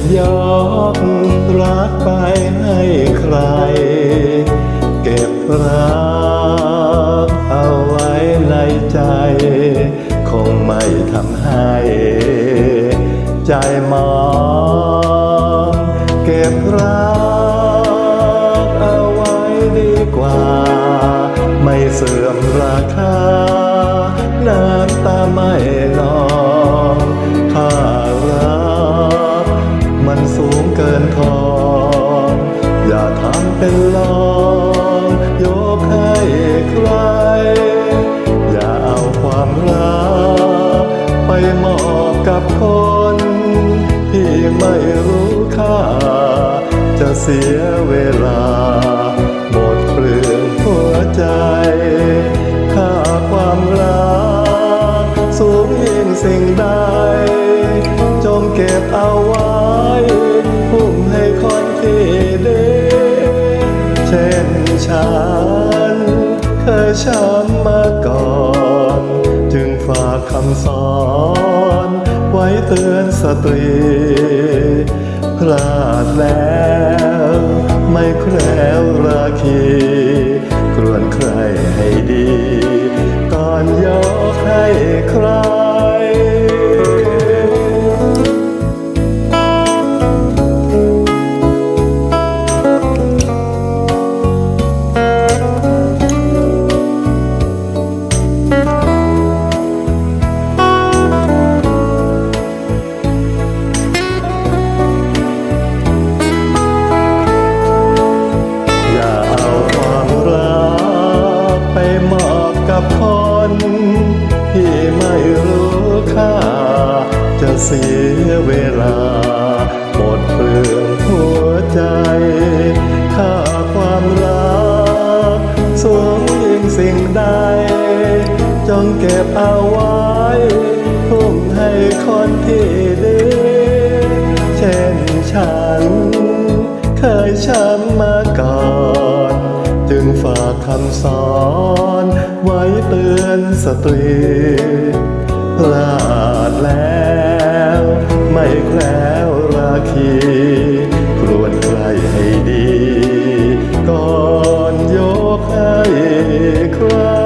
บยกรักไปให้ใคร เก็บรักเอาไว้ในใจ คงไม่ทำให้ ใจมองเก็บรักเอาไว้ดีกว่า ไม่เสื่อมราคาน้ำตาไม่นอง กับคนที่ไม่รู้ค่า จะเสียเวลา หมดเปลืองหัวใจ ค่าความรักสูงยิ่งสิ่งใด จงเก็บเอาไว้พุ่มให้คนที่ดีเช่นฉัน เคยช้ำมาก่อน จึงฝากคำสอน เตือนสตรี พลาดแล้ว ไม่แคล้วราคีกรวนใครให้ดีก่อนยกให้ใคร เสียเวลา หมดเปลืองหัวใจค่าความรักสูงยิ่งสิ่งใด จงเก็บเอาไว้ทุ่มให้คนที่ดีเช่นฉัน เคยช้ำมาก่อน จึงฝากคำสอนไว้เตือนสตรีพลาดแล้ว แคล้วราคีกรวนใกล้ให้ดี ก่อนโยกให้ใคร